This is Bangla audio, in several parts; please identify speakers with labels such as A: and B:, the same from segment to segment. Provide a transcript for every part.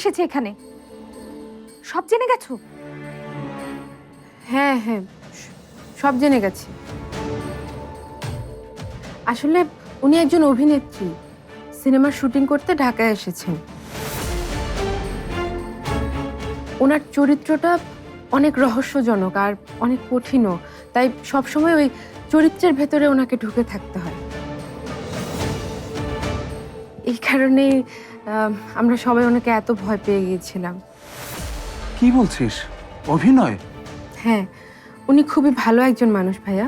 A: এসেছে এখানে। সব জেনে গেছো?
B: হ্যাঁ হ্যাঁ সব জেনে গেছি। আসলে উনি একজন অভিনেত্রী। সিনেমার শুটিং করতে ঢাকায় এসেছেন। ওনার চরিত্রটা অনেক রহস্যজনক আর অনেক কঠিনও। তাই সবসময় ওই চরিত্রের ভেতরে ওনাকে ঢুকে থাকতে হয়। এই কারণেই আহ, আমরা সবাই ওনাকে এত ভয় পেয়ে গিয়েছিলাম।
C: কি বলছিস? অভিনয়?
B: হ্যাঁ উনি খুবই ভালো একজন মানুষ ভাইয়া।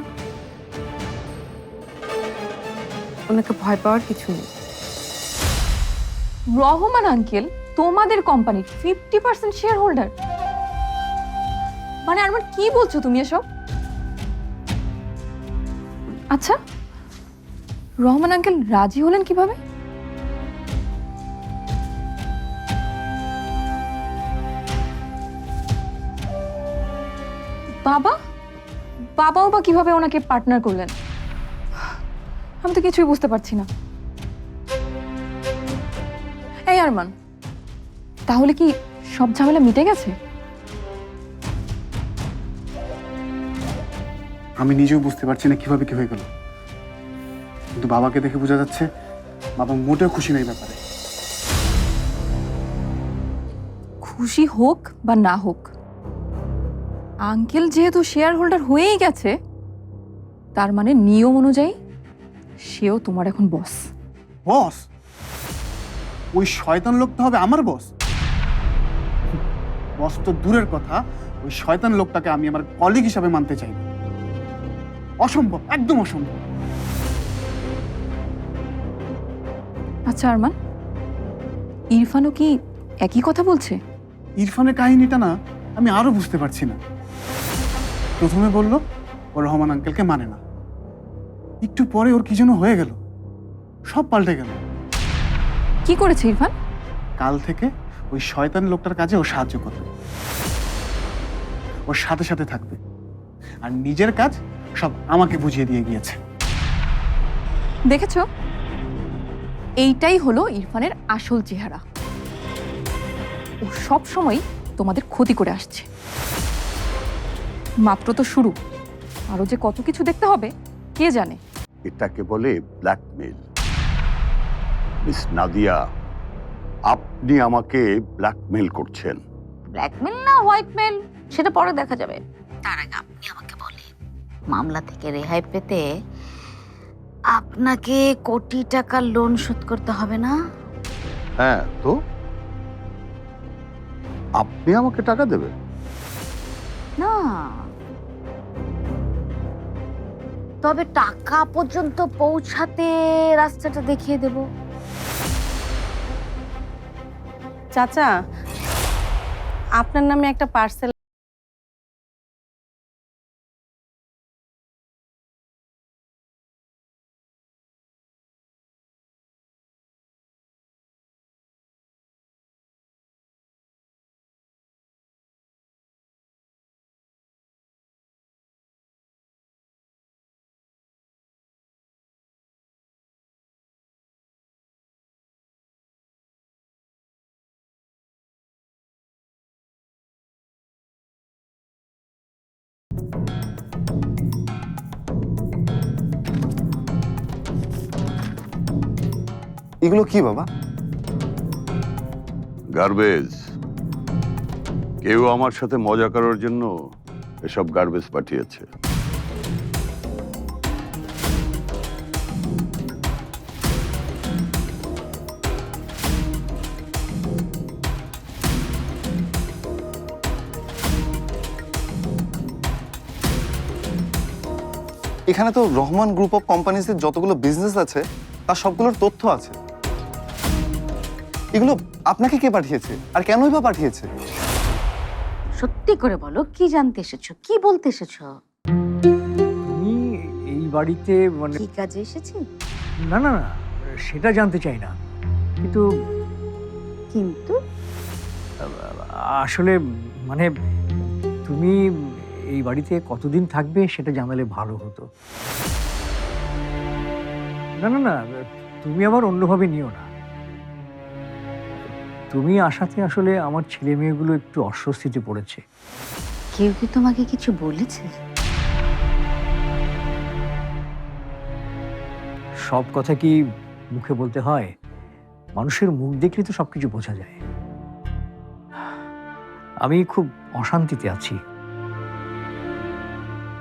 B: ওনাকে ভয় পাওয়ার কিছু নেই।
A: রহমান আঙ্কেল তোমাদের কোম্পানির ফিফটি পার্সেন্ট শেয়ার হোল্ডার মানে আমার কি বলছো তুমি এসব? আচ্ছা রহমান আঙ্কেল রাজি হলেন কীভাবে? বাবা? বাবাও বা কীভাবে ওনাকে পার্টনার করলেন? আমি তো কিছুই বুঝতে পারছি না। এই আরমান তাহলে কি সব ঝামেলা মিটে গেছে?
C: আমি নিজেও বুঝতে পারছি না কীভাবে কি হয়ে গেল। কিন্তু বাবাকে দেখে বোঝা যাচ্ছে বাবা মোটেও খুশি নেই ব্যাপারে।
A: খুশি হোক বা না হোক আঙ্কেল যেহেতু শেয়ার হোল্ডার হয়েই গেছে তার মানে নিয়ম অনুযায়ী সেও তোমার এখন বস
C: বস ওই শয়তান লোকটা হবে আমার বস বস তো দূরের কথা ওই শয়তান লোকটাকে আমি আমার কলিগ হিসাবে মানতে চাই। না। অসম্ভব একদম অসম্ভব।
A: আচ্ছা আরমান ইরফানও কি একই কথা বলছে?
C: ইরফানের কাহিনীটা না আমি আরও বুঝতে পারছি না। প্রথমে বলল ও রহমান আঙ্কেলকে মানে না। একটু পরে ওর কি যেন হয়ে গেল। সব পাল্টে গেল।
A: কি করেছে ইরফান?
C: কাল থেকে ওই শয়তান লোকটার কাজে ও সাহায্য করবে। ওর সাথে সাথে থাকবে। আর নিজের কাজ সব আমাকে বুঝিয়ে দিয়ে গিয়েছে।
A: দেখেছ? এইটাই হলো ইরফানের আসল চেহারা। ও সব সময় তোমাদের ক্ষতি করে আসছে। মাত্র তো শুরু। আরও যে কত কিছু দেখতে হবে কে জানে?
D: এটাকে বলে ব্ল্যাকমেল মিস নাদিয়া আপনি আমাকে ব্ল্যাকমেল করছেন।
E: ব্ল্যাকমেল না হোয়াইটমেল সেটা পরে দেখা যাবে। তার আগে আপনি আমাকে বলে মামলা থেকে রেহাই পেতে আপনাকে কোটি টাকার লোন শোধ করতে হবে না?
D: হ্যাঁ তো? আপনি আমাকে টাকা দেবেন?
E: না তবে টাকা পর্যন্ত পৌঁছাতে রাস্তাটা দেখিয়ে দেব।
F: চাচা আপনার নামে একটা পার্সেল
G: এগুলো কি বাবা?
D: গার্বেজ কেউ আমার সাথে মজা করার জন্য এসব গার্বেজ পাঠিয়েছে।
G: এখানে তো রহমান গ্রুপ অফ কোম্পানিজের যতগুলো বিজনেস আছে তার সবগুলোর তথ্য আছে। এগুলো আপনাকে কে পাঠিয়েছে? আর কেনই বা পাঠিয়েছে?
E: সত্যি করে বলো কি জানতে এসেছ? কি বলতে এসেছ?
H: তুমি এই বাড়িতে মানে
E: কি কাজে এসেছি?
H: না না না সেটা জানতে চাই না। কিন্তু
E: কিন্তু?
H: আসলে মানে তুমি এই বাড়িতে কতদিন থাকবে সেটা জানালে ভালো হতো। না না না তুমি আবার অন্যভাবে নিও না। তুমি আসাতে আসলে আমার ছেলে মেয়েগুলো একটু অস্বস্তিতে পড়েছে।
E: কেউ কি তোমাকে কিছু বলেছে?
H: সব কথা কি মুখে বলতে হয়? মানুষের মুখ দেখলে তো সবকিছু বোঝা যায়। আমি খুব অশান্তিতে আছি।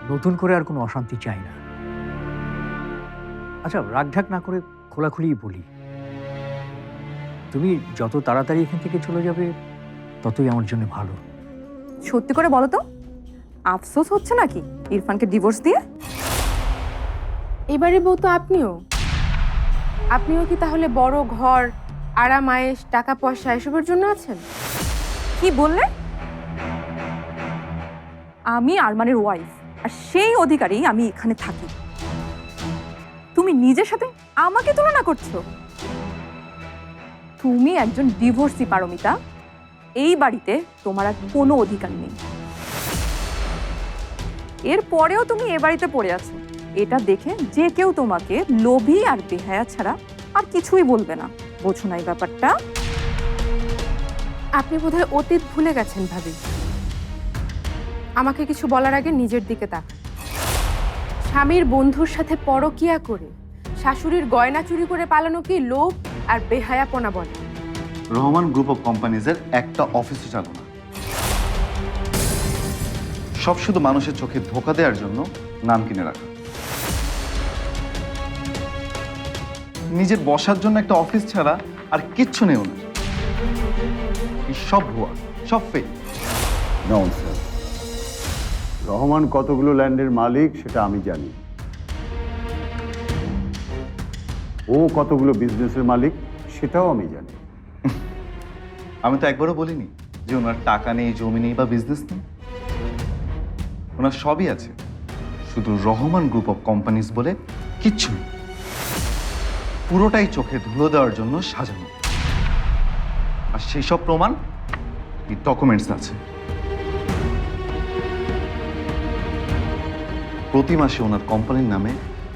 H: নতুন করে আর কোনো অশান্তি চাই না। আচ্ছা রাগঢাক না করে খোলাখুলি বলি। তুমি যত তাড়াতাড়ি এখান থেকে চলে যাবে ততই আমার জন্য ভালো।
A: সত্যি করে বলো তো আফসোস হচ্ছে নাকি ইরফানকে ডিভোর্স দিয়ে?
B: এবারে বউ তো আপনিও। আপনিও কি তাহলে বড় ঘর আরাম আয়েস টাকা পয়সা এসবের জন্য আছেন?
A: কি বললে? আমি আরমানের ওয়াইফ আর সেই অধিকারী আমি এখানে থাকি। তুমি নিজের সাথে আমাকে তুলনা করছ? তুমি একজন ডিভোর্সি পারমিতা। এই বাড়িতে তোমার আর কোনো অধিকার নেই। এরপরেও তুমি এ বাড়িতে পড়ে আছো। এটা দেখে যে কেউ তোমাকে লোভী আর বেহায়া ছাড়া আর কিছুই বলবে না। বোঝো না এই ব্যাপারটা।
B: আপনি বোধহয় অতীত ভুলে গেছেন ভাবি। আমাকে কিছু বলার আগে নিজের দিকে তাক। স্বামীর বন্ধুর সাথে পরকিয়া করে শাশুড়ির গয়না চুরি করে পালানো কি লোভ আর বেহায়াপনা বলে?
G: রহমান গ্রুপ অফ কোম্পানিজের একটা অফিসও চালু না। সব শুধু মানুষের চোখে ধোকা দেওয়ার জন্য নাম কিনে রাখা। নিজের বসার জন্য একটা অফিস ছাড়া আর কিচ্ছু নেই ওনার। সব ভুয়া সব ফেক
D: নমস্কার রহমান কতগুলো ল্যান্ডের মালিক সেটা আমি জানি। ও কতগুলো বিজনেসের মালিক সেটাও আমি জানি।
G: আমি তো একবারও বলিনি যে ওনার টাকা নেই, জমি নেই বা বিজনেস নেই। ওনার সবই আছে। শুধু রহমান গ্রুপ অফ কোম্পানিজ বলে কিচ্ছু নেই। পুরোটাই চোখে ধুলো দেওয়ার জন্য সাজানো। আর সেই সব প্রমাণ এই ডকুমেন্টস আছে। প্রতি মাসে ওনার কোম্পানির নামে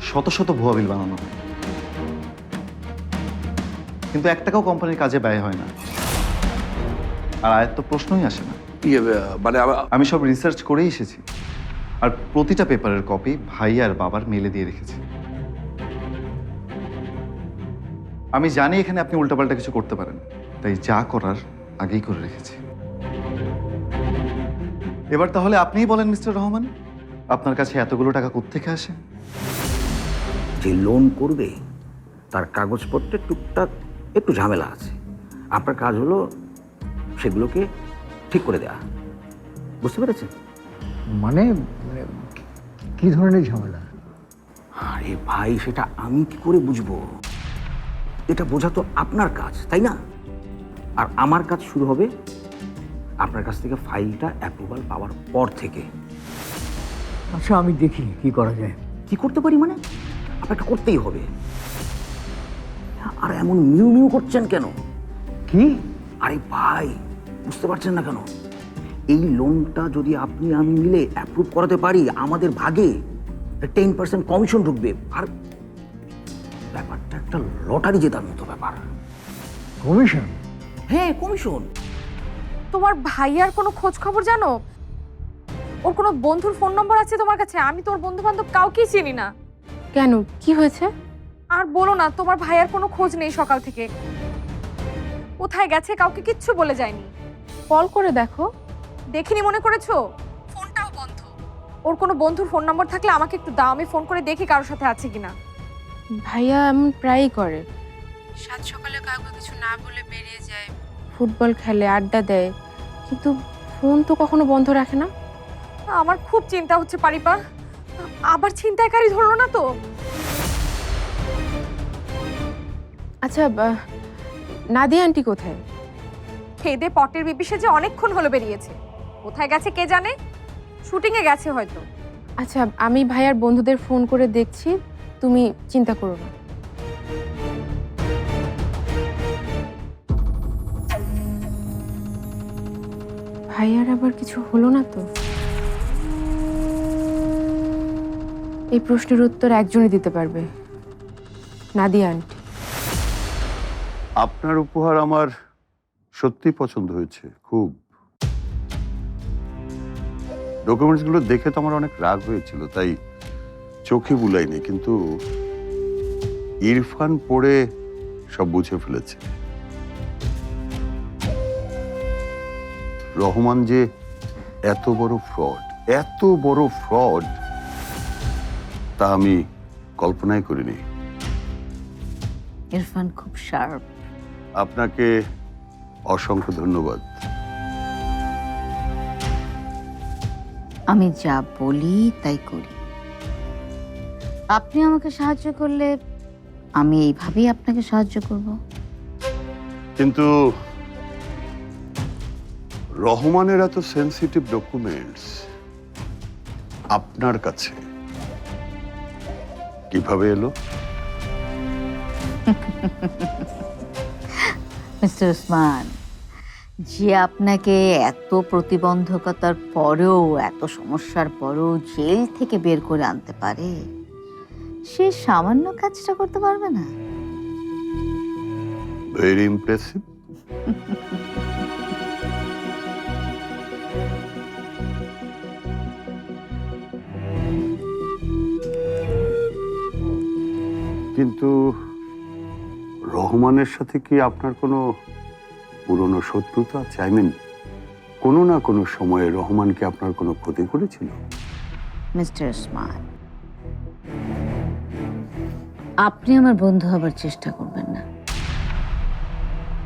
G: শত শত ভুয়া বিল বানানো হয়। কিন্তু এক টাকাও কোম্পানির কাজে ব্যয় হয় না। আর আয়ের তো প্রশ্নই আসে না।
I: ইয়ে মানে
G: আমি সব রিসার্চ করেই এসেছি। আর প্রতিটা পেপারের কপি ভাই আর বাবার মেলে দিয়ে রেখেছি। আমি জানি এখানে আপনি উল্টাপাল্টা কিছু করতে পারেন। তাই যা করার আগেই করে রেখেছি। এবার তাহলে আপনিই বলেন মিস্টার রহমান। আপনার কাছে এতগুলো টাকা কোত্থেকে আসে?
J: যে লোন করবে তার কাগজপত্রে টুকটাক একটু ঝামেলা আছে। আপনার কাজ হলো সেগুলোকে ঠিক করে দেওয়া বুঝতে পেরেছেন?
H: মানে মানে কি ধরনের ঝামেলা?
J: আরে ভাই সেটা আমি কি করে বুঝব? এটা বোঝা তো আপনার কাজ তাই না? আর আমার কাজ শুরু হবে আপনার কাছ থেকে ফাইলটা অ্যাপ্রুভাল পাওয়ার পর থেকে।
H: আচ্ছা আমি দেখি কি করা যায়।
J: কি করতে পারি মানে? আপনাকে করতেই হবে। আর এমন মিউ মিউ করছেন কেন?
H: কি?
J: আরে ভাই বুঝতে পারছেন না কেন? এই লোনটা যদি আপনি আমি মিলে অ্যাপ্রুভ করাতে পারি আমাদের ভাগে টেন পার্সেন্ট কমিশন ঢুকবে। আর ব্যাপারটা একটা লটারি জেতার মতো ব্যাপার।
H: কমিশন
J: হ্যাঁ কমিশন
A: তোমার ভাইয়ার কোনো খোঁজ খবর জানো? ওর কোনো বন্ধুর ফোন নম্বর আছে তোমার কাছে? আমি তোর বন্ধু বান্ধব কাউকেই চিনি না।
B: কেন? কি হয়েছে?
A: আর বলো না তোমার ভাইয়ার কোনো খোঁজ নেই সকাল থেকে। কোথায় গেছে কাউকে কিচ্ছু বলে যায়নি।
B: কল করে দেখো।
A: দেখিনি মনে করেছ? ফোনটাও বন্ধ। ওর কোনো বন্ধুর ফোন নম্বর থাকলে আমাকে একটু দাও আমি ফোন করে দেখি কারোর সাথে আছে কিনা।
B: ভাইয়া এমন প্রায়ই করে। সাত সকালে কাউকে কিছু না বলে বেরিয়ে যায়। ফুটবল খেলে আড্ডা দেয়। কিন্তু ফোন তো কখনো বন্ধ রাখে না।
A: আমার খুব চিন্তা হচ্ছে পারিপা। আবার ছিনতাইকারী ধরলো না তো?
B: আচ্ছা নাদিয়া আন্টি কোথায়?
A: খেদে পটের বিপিসে যে অনেকক্ষণ হলো বেরিয়েছে। কোথায় গেছে কে জানে? শুটিংয়ে গেছে হয়তো।
B: আচ্ছা আমি ভাইয়ার বন্ধুদের ফোন করে দেখছি তুমি চিন্তা করো না। ভাইয়ার আবার কিছু হলো না তো? এই প্রশ্নের উত্তর একজনই দিতে পারবে। নাদিয়া আন্টি।
D: আপনার উপহার আমার সত্যি পছন্দ হয়েছে, খুব। ডকুমেন্টসগুলো দেখে তো আমার অনেক রাগ হয়েছিল, তাই চোখে বুলাইনি, কিন্তু ইরফান পড়ে সব বুঝে ফেলেছে। রহমান যে এত বড় ফ্রড এত বড় ফ্রড তা আমি কল্পনাই করিনি।
E: ইরফান খুব শার্প।
D: আপনাকে অসংখ্য ধন্যবাদ।
E: আমি যা বলি তাই করি। আপনি আমাকে সাহায্য করলে আমি এইভাবেই আপনাকে সাহায্য করব।
D: কিন্তু রহমানের এত সেন্সিটিভ ডকুমেন্টস আপনার কাছে কীভাবে এলো?
E: মিস্টার উসমান যে আপনাকে এত প্রতিবন্ধকতার পরেও এত সমস্যার পরেও জেল থেকে বের করে আনতে পারে সে সামান্য কাজটা করতে পারবে না?
D: ভেরি ইমপ্রেসিভ কিন্তু রহমানের সাথে কি আপনার কোনো পুরনো শত্রুতা? আছে আই মিন কোনো না কোনো সময়ে রহমান কি আপনার কোনো ক্ষতি করেছিল?
E: মিস্টার উসমান আপনি আমার বন্ধু হবার চেষ্টা করবেন না।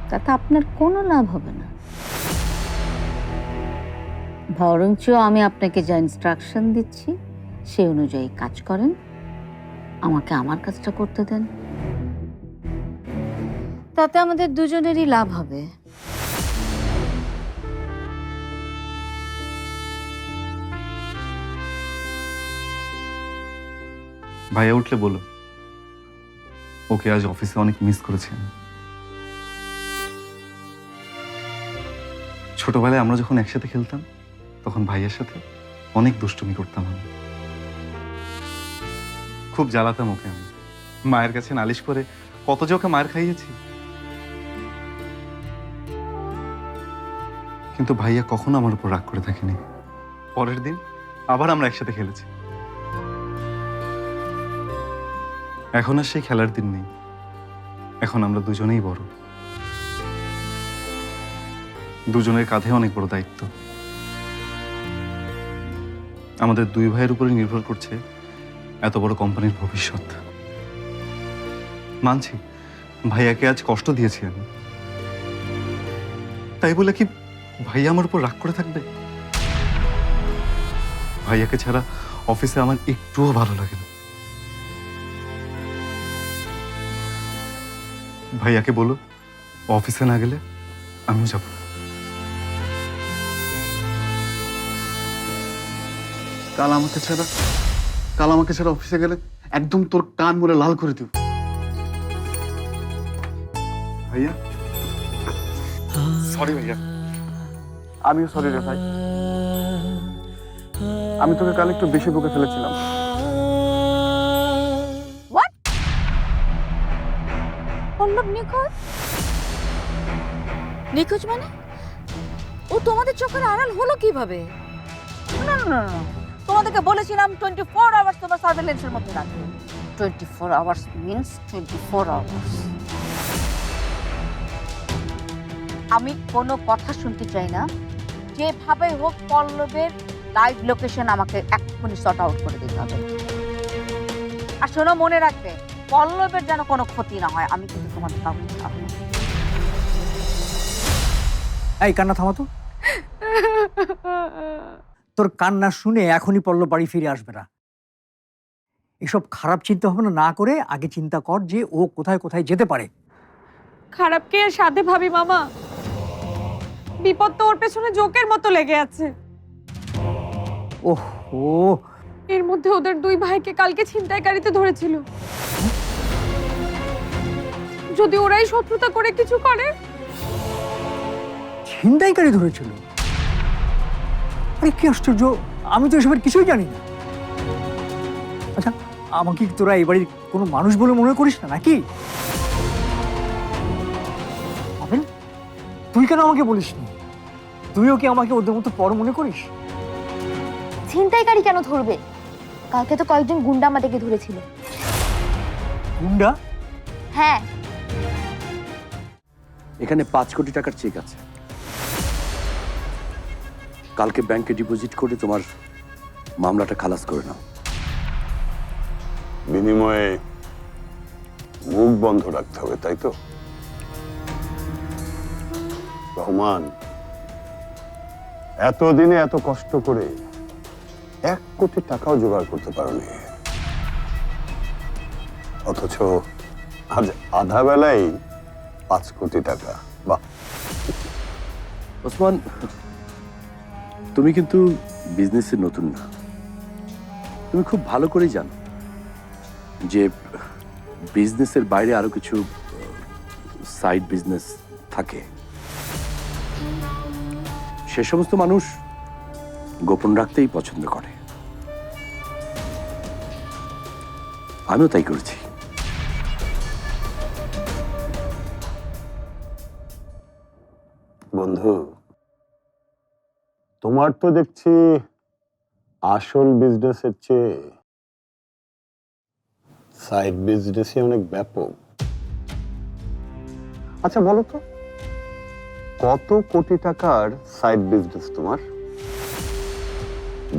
E: তাতে আপনার কোনো লাভ হবে না। বরঞ্চ আমি আপনাকে যা ইনস্ট্রাকশন দিচ্ছি, সে অনুযায়ী কাজ করেন। আমাকে আমার কাজটা করতে দেন। তাতে আমাদের দুজনেরই লাভ হবে।
G: ভাইয়া উঠলে বলো ওকে আজ অফিসে অনেক মিস করেছি আমি। ছোটবেলায় আমরা যখন একসাথে খেলতাম তখন ভাইয়ের সাথে অনেক দুষ্টুমি করতাম আমি। খুব জ্বালাতাম ওকে আমি। মায়ের কাছে নালিশ করে, কত যে ওকে মায়ের খাইয়েছি। কিন্তু ভাইয়া কখনো আমার উপর রাগ করে থাকেনি। পরের দিন আবার আমরা একসাথে খেলেছি। এখন আর সেই খেলার দিন নেই। এখন আমরা দুজনেই বড়। দুজনের কাঁধে অনেক বড় দায়িত্ব। আমাদের দুই ভাইয়ের উপরে নির্ভর করছে এত বড় কোম্পানির ভবিষ্যৎ। মানছি, ভাইয়াকে আজ কষ্ট দিয়েছি আমি। তাই বলে কি ভাইয়া আমার উপর রাগ করে থাকবে? ভাইয়াকে ছাড়া অফিসে আমার একটুও ভালো লাগে না। ভাইয়াকে বলো, অফিসে না গেলে আমিও যাব
C: কাল আমাকে ছাড়া কাল আমাকে ছাড়া অফিসে গেলে একদম তোর কান মুড়ে লাল করে দিব।
G: ভাইয়া? সরি ভাইয়া।
C: আমিও সরি রে ভাই। আমি তোকে কাল একটু বেশি বকে ফেলেছিলাম।
E: নিখোঁজ? নিখোঁজ মানে? ও তোমাদের চোখের আড়াল হলো কীভাবে? না না না। তোমাদেরকে বলেছিলাম টোয়েন্টি ফোর আওয়ার্স তোমার সার্ভেলেন্সের মধ্যে রাখবে। Twenty four hours means twenty four hours আমি কোনো কথা শুনতে চাই না। যেভাবে হোক পল্লবের লাইভ লোকেশন আমাকে এক্ষুনি শর্ট আউট করে দিতে হবে। আর শোনো মনে রাখবে পল্লবের যেন কোনো ক্ষতি না হয় আমি কিন্তু তোমাদের কাউকে ছাড়বো
H: এই কান্না থামাতো? তোর কান্না শুনে এখনই পল্লব বাড়ি ফিরে আসবে না। এসব খারাপ চিন্তা ভাবনা না করে আগে চিন্তা কর যে ও কোথায় কোথায় যেতে পারে।
A: খারাপকে এর সাথে ভাবি মামা? বিপদ তো ওর পেছনে জোকের মতো লেগে আছে।
H: ওহ ও।
A: এর মধ্যে ওদের দুই ভাইকে কালকে ছিনতাইকারীতে ধরেছিল। যদি ওরাই শত্রুতা করে কিছু করে?
H: ছিনতাইকারী ধরেছিল? আরে কি আশ্চর্য? আমি তো এসবের কিছুই জানি না। আচ্ছা আমাকে তোরা এই বাড়ির কোনো মানুষ বলে মনে করিস না নাকি? তুই কেন আমাকে বলিসনি? তুইও কি আমাকে ওদের মতো পর মনে করিস?
I: ছিনতাইকারী কেন ধরবে? কালকে তো কয়েকজন গুন্ডা আমাদেরকে ধরেছিল।
H: গুন্ডা?
I: হ্যাঁ।
K: এখানে পাঁচ কোটি টাকার চেক আছে। কালকে ব্যাংকে ডিপোজিট করে তোমার মামলাটা খালাস করে নাও।
D: বিনিময়ে মুখ বন্ধ রাখতে হবে তাই তো? রহমান এতদিনে এত কষ্ট করে এক কোটি টাকাও জোগাড় করতে পারোনি। অথচ আজ আধা বেলায় পাঁচ কোটি টাকা বা
K: ওসমান তুমি কিন্তু বিজনেসে নতুন না। তুমি খুব ভালো করেই জানো যে বিজনেসের বাইরে আরও কিছু সাইড বিজনেস থাকে। সে সমস্ত মানুষ গোপন রাখতেই পছন্দ করে। আমিও তাই করেছি।
D: বন্ধু তোমার তো দেখছি আসল বিজনেসের চেয়ে সাইড বিজনেসই অনেক ব্যাপক। আচ্ছা বলো তো কত কোটি টাকার সাইড বিজনেস তোমার?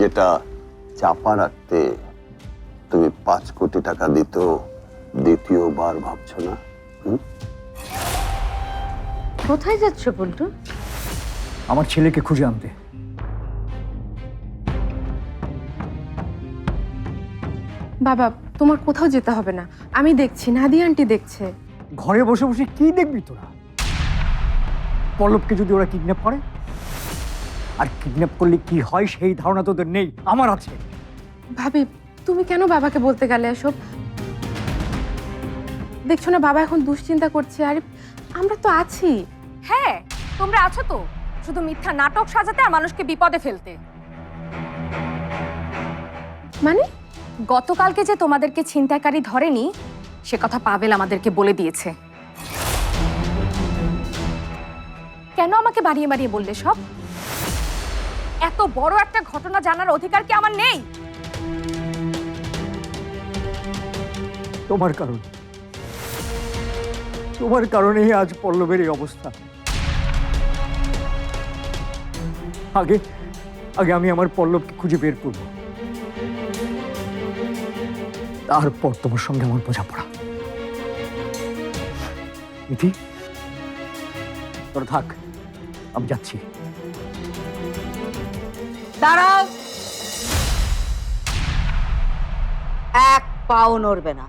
D: যেটা চাপা রাখতে তুমি পাঁচ কোটি টাকা দিত দ্বিতীয়বার ভাবছ না? হুম?
E: কোথায় যাচ্ছ পল্টু?
H: আমার ছেলেকে খুঁজে আনতে।
B: বাবা তোমার কোথাও যেতে হবে না। আমি দেখছি নাদি আন্টি দেখছে।
H: ঘরে বসে বসে কি দেখবি তোরা? পল্লবকে যদি ওরা কিডন্যাপ করে আর কিডন্যাপ করলে কি হয় সেই ধারণা তোদের নেই আমার আছে।
B: ভাবি তুমি কেন বাবাকে বলতে গেলে এসব? দেখছ না বাবা এখন দুশ্চিন্তা করছে। আর আমরা তো আছি।
A: হ্যাঁ তোমরা আছো তো? শুধু মিথ্যা নাটক সাজাতে আর মানুষকে বিপদে ফেলতে।
B: মানে?
A: গতকালকে যে তোমাদেরকে ছিনতাইকারী ধরেনি, সে কথা পাবেল আমাদেরকে বলে দিয়েছে। কেন আমাকে বাড়িয়ে বাড়িয়ে বললে সব? এত বড় একটা ঘটনা জানার অধিকার কি আমার নেই?
H: তোমার কারণে। তোমার কারণেই আজ পল্লবের এই অবস্থা। আগে আগে আমি আমার পল্লবকে খুঁজে বের করব। তারপর তোমার সঙ্গে আমার বোঝাপড়া ইতি তোর থাক, আমি যাচ্ছি।
E: দাঁড়াও। এক পাও নড়বে না।